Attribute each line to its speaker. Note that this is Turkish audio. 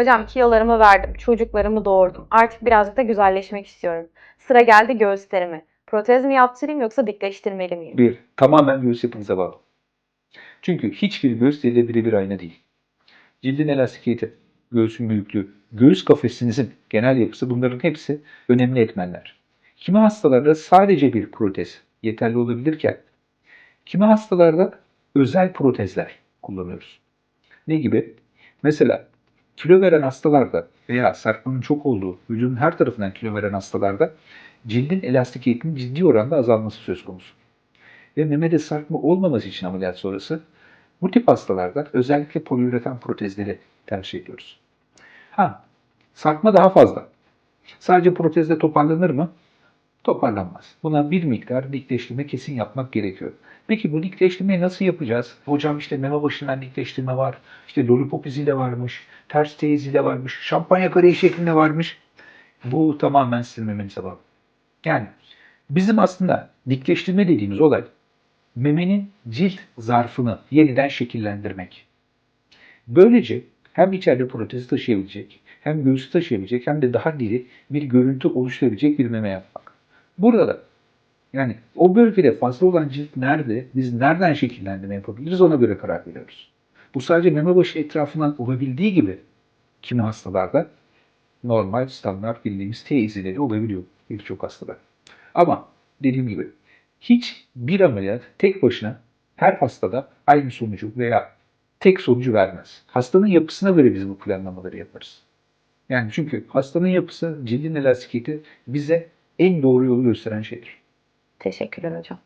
Speaker 1: Hocam kilolarımı verdim, çocuklarımı doğurdum. Artık birazcık da güzelleşmek istiyorum. Sıra geldi göğüslerime. Protez mi yaptırayım yoksa dikleştirmeli miyim?
Speaker 2: Bir, tamamen göğüs yapınıza bağlı. Çünkü hiçbir göğüs dili birebir aynı değil. Cildin elastikiyeti, göğsün büyüklüğü, göğüs kafesinizin genel yapısı bunların hepsi önemli etmenler. Kimi hastalarda sadece bir protez yeterli olabilirken, kimi hastalarda özel protezler kullanıyoruz. Ne gibi? Mesela kilo veren hastalarda veya sarkmanın çok olduğu, vücudun her tarafından kilo veren hastalarda cildin elastikiyetinin ciddi oranda azalması söz konusu. Ve memede sarkma olmaması için ameliyat sonrası bu tip hastalarda özellikle poliüretan protezleri tercih ediyoruz. Ha, sarkma daha fazla. Sadece protezle toparlanır mı? Toparlanmaz. Buna bir miktar dikleştirme kesin yapmak gerekiyor. Peki bu dikleştirmeyi nasıl yapacağız? Hocam işte meme başından dikleştirme var, işte lollipop izi de varmış, ters T izi de varmış, şampanya kareyi şeklinde varmış. Bu tamamen sizin bağlı. Yani bizim aslında dikleştirme dediğimiz olay memenin cilt zarfını yeniden şekillendirmek. Böylece hem içeride protezi taşıyabilecek, hem göğüsü taşıyabilecek, hem de daha diri bir görüntü oluşturabilecek bir meme yapmak. Burada da yani o bölgede fazla olan cilt nerede, biz nereden şekillendirme yapabiliriz ona göre karar veriyoruz. Bu sadece meme başı etrafından olabildiği gibi kimi hastalarda normal standart bildiğimiz T izileri olabiliyor birçok hastada. Ama dediğim gibi hiç bir ameliyat tek başına her hastada aynı sonucu veya tek sonucu vermez. Hastanın yapısına göre biz bu planlamaları yaparız. Yani çünkü hastanın yapısı, cildin elastikiyeti bize en doğru yolu gösteren şeydir.
Speaker 1: Teşekkürler hocam.